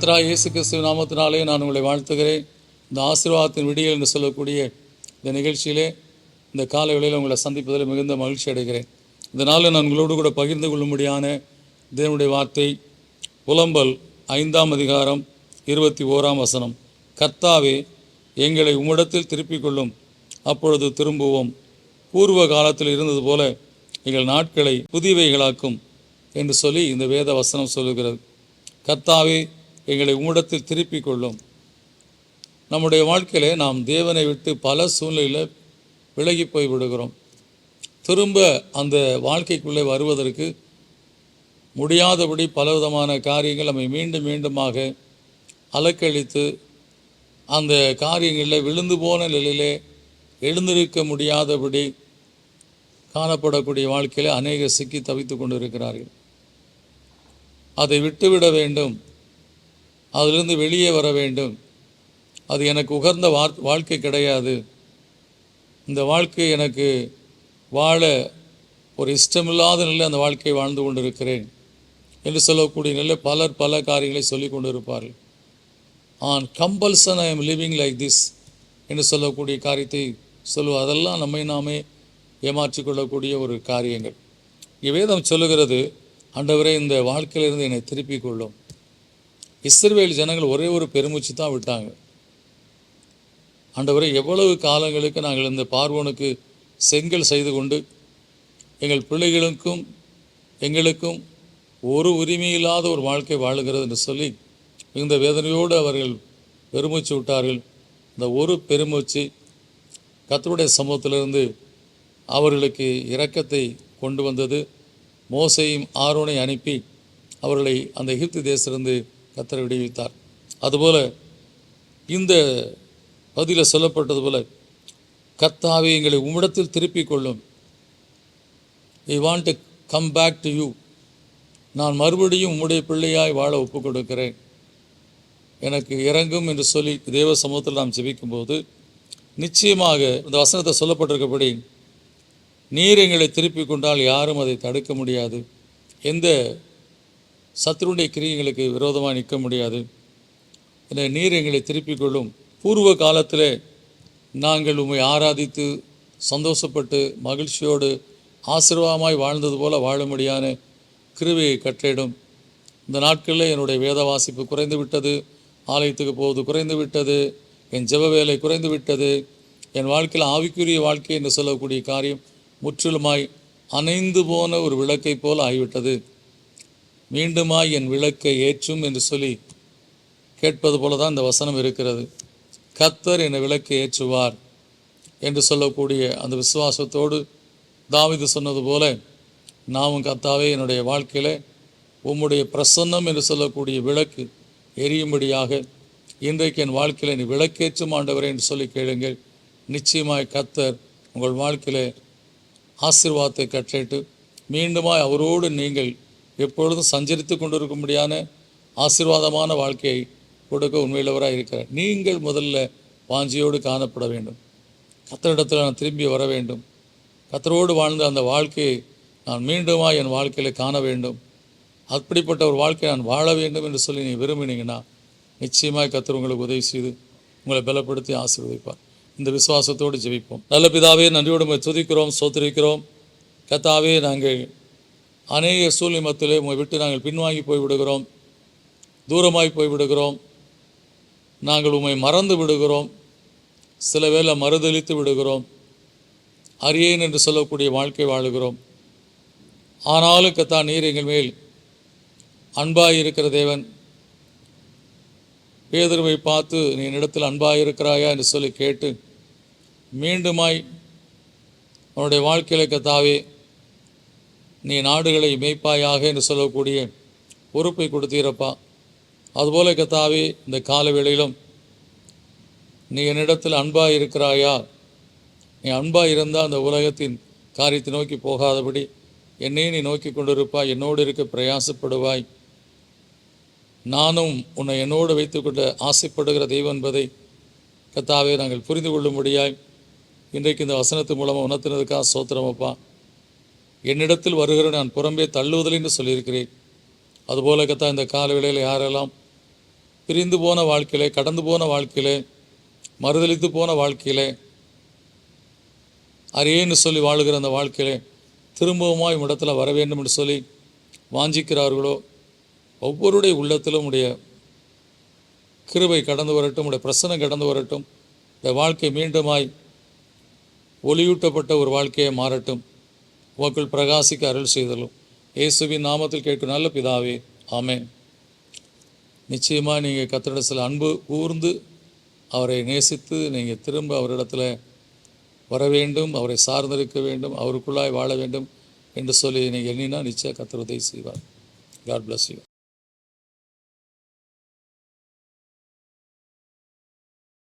கத்ரா இயேசு கிறிஸ்துவ நாமத்தினாலே நான் உங்களை வாழ்த்துகிறேன். இந்த ஆசீர்வாதத்தின் விடியல் என்று சொல்லக்கூடிய இந்த நிகழ்ச்சியிலே இந்த கால வேளையில் உங்களை சந்திப்பதில் மிகுந்த மகிழ்ச்சி அடைகிறேன். இந்த நாளில் நான் உங்களோடு கூட பகிர்ந்து கொள்ளும்படியான தேவனுடைய வார்த்தை புலம்பல் ஐந்தாம் அதிகாரம் இருபத்தி ஓராம் வசனம். கர்த்தாவே எங்களை உம்மிடத்தில் திருப்பிக் கொள்ளும். அப்பொழுது திரும்புவோம். பூர்வ காலத்தில் இருந்தது போல எங்கள் நாட்களை புதியவைகளாக்கும் என்று சொல்லி இந்த வேத வசனம் சொல்லுகிறது. கர்த்தாவே எங்களை உம்மிடத்தில் திருப்பிக் கொள்ளும். நம்முடைய வாழ்க்கையிலே நாம் தேவனை விட்டு பல சூழ்நிலையில் விலகி போய் விடுகிறோம். திரும்ப அந்த வாழ்க்கைக்குள்ளே வருவதற்கு முடியாதபடி பலவிதமான காரியங்கள் நம்மை மீண்டும் மீண்டுமாக அலக்கழித்து அந்த காரியங்களில் விழுந்து போன நிலையிலே எழுந்திருக்க முடியாதபடி காணப்படக்கூடிய வாழ்க்கையில் அநேக சிக்கி தவித்து கொண்டு இருக்கிறார்கள் அதை விட்டுவிட வேண்டும். அதிலிருந்து வெளியே வர வேண்டும். அது எனக்கு உகர்ந்த வார் வாழ்க்கை கிடையாது. இந்த வாழ்க்கை எனக்கு வாழ ஒரு இஷ்டமில்லாத நிலை அந்த வாழ்க்கையை வாழ்ந்து கொண்டிருக்கிறேன் என்று சொல்லக்கூடிய நிலை பலர் பல காரியங்களை சொல்லி கொண்டிருப்பார்கள். On compulsion I am living like this என்று சொல்லக்கூடிய காரியத்தை சொல்லுவோம் அதெல்லாம் நம்மை நாமே ஏமாற்றிக் கொள்ளக்கூடிய ஒரு காரியங்கள். இங்கே வேதம் சொல்லுகிறது ஆண்டவரே இந்த வாழ்க்கையிலிருந்து என்னை திருப்பிக் கொள்ளும். இஸ்ரேல் ஜனங்கள் ஒரே ஒரு பெருமூச்சு தான் விட்டாங்க. ஆண்டவரை எவ்வளவு காலங்களுக்கு நாங்கள் இந்த பார்வோனுக்கு செங்கல் செய்து கொண்டு எங்கள் பிள்ளைகளுக்கும் எங்களுக்கும் ஒரு உரிமையில்லாத ஒரு வாழ்க்கை வாழுகிறது என்று சொல்லி மிகுந்த வேதனையோடு அவர்கள் பெருமூச்சு விட்டார்கள். இந்த ஒரு பெருமூச்சு கத்தருடைய சமூகத்திலிருந்து அவர்களுக்கு இரக்கத்தை கொண்டு வந்தது. மோசையும் ஆரோனை அனுப்பி அவர்களை அந்த எகிப்து தேசத்திலிருந்து கத்தரை விடுவித்தார். அதுபோல் இந்த பதிலில் சொல்லப்பட்டது போல் கத்தாவே எங்களை உம்மிடத்தில் திருப்பிக் கொள்ளும் I want to come back to you நான் மறுபடியும் உம்முடைய பிள்ளையாய் வாழ ஒப்பு கொடுக்கிறேன் எனக்கு இறங்கும் என்று சொல்லி தேவ சமூகத்தில் நாம் ஜெபிக்கும்போது நிச்சயமாக இந்த வசனத்தை சொல்லப்பட்டிருக்கபடி நீர் எங்களை திருப்பிக் கொண்டால் யாரும் அதை தடுக்க முடியாது. எந்த சத்துருடைய கிரியைகளுக்கு விரோதமாக நிற்க முடியாது. என நீர் எங்களை திருப்பிக் கொள்ளும். பூர்வ காலத்தில் நாங்கள் உம்மை ஆராதித்து சந்தோஷப்பட்டு மகிழ்ச்சியோடு ஆசீர்வாதமாய் வாழ்ந்தது போல வாழும்படியான கிருவையை கற்றிடும். இந்த நாட்களில் என்னுடைய வேத வாசிப்பு குறைந்து விட்டது ஆலயத்துக்கு போவது குறைந்து விட்டது என் ஜெப வேலை குறைந்து விட்டது என் வாழ்க்கையில் ஆவிக்குரிய வாழ்க்கை என்று சொல்லக்கூடிய காரியம் முற்றிலுமாய் அணைந்து போன ஒரு விளக்கை போல ஆகிவிட்டது. மீண்டுமாய் என் விளக்கை ஏற்றும் என்று சொல்லி கேட்பது போல தான் இந்த வசனம் இருக்கிறது. கத்தர் என்னை விளக்கை ஏற்றுவார் என்று சொல்லக்கூடிய அந்த விசுவாசத்தோடு தாவிது சொன்னது போல நாமும் கத்தாவே என்னுடைய வாழ்க்கையில் உம்முடைய பிரசன்னம் என்று சொல்லக்கூடிய விளக்கு எரியும்படியாக இன்றைக்கு என் வாழ்க்கையில் நீ விளக்கேற்றும் ஆண்டவரே என்று சொல்லி கேளுங்கள். நிச்சயமாய் கத்தர் உங்கள் வாழ்க்கையில் ஆசீர்வாதத்தை கற்றிட்டு மீண்டுமாய் அவரோடு நீங்கள் எப்பொழுதும் சஞ்சரித்து கொண்டிருக்கும்படியான ஆசீர்வாதமான வாழ்க்கையை கொடுக்க உண்மையிலவராக இருக்கிறார். நீங்கள் முதல்ல வாஞ்சியோடு காணப்பட வேண்டும். கத்தரிடத்தில் நான் திரும்பி வர வேண்டும். கத்தரோடு வாழ்ந்த அந்த வாழ்க்கையை நான் மீண்டுமாய் என் வாழ்க்கையில் காண வேண்டும். அப்படிப்பட்ட ஒரு வாழ்க்கையை நான் வாழ வேண்டும் என்று சொல்லி நீ விரும்பினீங்கன்னா நிச்சயமாக கத்தர் உங்களுக்கு உதவி செய்து உங்களை பலப்படுத்தி ஆசீர்வதிப்பார். இந்த விசுவாசத்தோடு ஜெபிப்போம். நல்ல பிதாவே நன்றியோடு துதிக்கிறோம் சோத்திரிக்கிறோம் கத்தாவே நாங்கள் அநேக சூழ்நிமத்திலே உங்களை விட்டு நாங்கள் பின்வாங்கி போய்விடுகிறோம். தூரமாய் போய் விடுகிறோம் நாங்கள் உம்மை மறந்து விடுகிறோம். சில வேளை மறுதளித்து விடுகிறோம். அரியேன் என்று சொல்லக்கூடிய வாழ்க்கை வாழுகிறோம். ஆனாலும் கத்தா நீர் எங்கள் மேல் அன்பாக இருக்கிற தேவன். பேதர்வை பார்த்து நீ என்னிடத்தில் அன்பாக இருக்கிறாயா? என்று சொல்லி கேட்டு மீண்டுமாய் அவனுடைய வாழ்க்கையில் கத்தாவே நீ நாடுகளை மேய்ப்பாயாக என்று சொல்லக்கூடிய பொறுப்பை கொடுத்தீரப்பா. அதுபோல கத்தாவே இந்த கால வேளையிலும் நீ என்னிடத்தில் அன்பாக இருக்கிறாயா? நீ அன்பாக இருந்தால் அந்த உலகத்தின் காரியத்தை நோக்கி போகாதபடி என்னையும் நீ நோக்கி கொண்டிருப்பாய் என்னோடு இருக்க பிரயாசப்படுவாய். நானும் உன்னை என்னோடு வைத்துக்கொள்ள ஆசைப்படுகிற தெய்வம் என்பதை கத்தாவே நாங்கள் புரிந்து கொள்ளும்படியாய் இன்றைக்கு இந்த வசனத்து மூலமாக உணர்த்தினதுக்காக சோத்திரமப்பா என்னிடத்தில் வருகிற நான் புறம்பே தள்ளுவதில் என்று சொல்லியிருக்கிறேன். அதுபோல கத்தா இந்த காலவேளையில் யாரெல்லாம் பிரிந்து போன வாழ்க்கையிலே கடந்து போன வாழ்க்கையிலே மறுதளித்து போன வாழ்க்கையிலே அறியேன்னு சொல்லி வாழுகிற அந்த வாழ்க்கையிலே திரும்பவுமாய் இடத்துல வர வேண்டும் என்று சொல்லி வாஞ்சிக்கிறார்களோ ஒவ்வொருடைய உள்ளத்திலும் உடைய கிருபை கடந்து வரட்டும் உடைய பிரசனம் கடந்து வரட்டும். இந்த வாழ்க்கை மீண்டுமாய் ஒளியூட்டப்பட்ட ஒரு வாழ்க்கையை மாறட்டும். உங்களுக்குள் பிரகாசிக்க அருள் செய்தலும். இயேசுவின் நாமத்தில் கேட்கும் நல்ல பிதாவே ஆமேன். நிச்சயமாக நீங்கள் கத்திரிடத்தில் அன்பு கூர்ந்து அவரை நேசித்து நீங்கள் திரும்ப அவரிடத்தில் வர வேண்டும் அவரை சார்ந்திருக்க வேண்டும் அவருக்குள்ளாய் வாழ வேண்டும் என்று சொல்லி நீங்கள் எண்ணினா நிச்சயம் கத்திர உதவி செய்வார். God bless you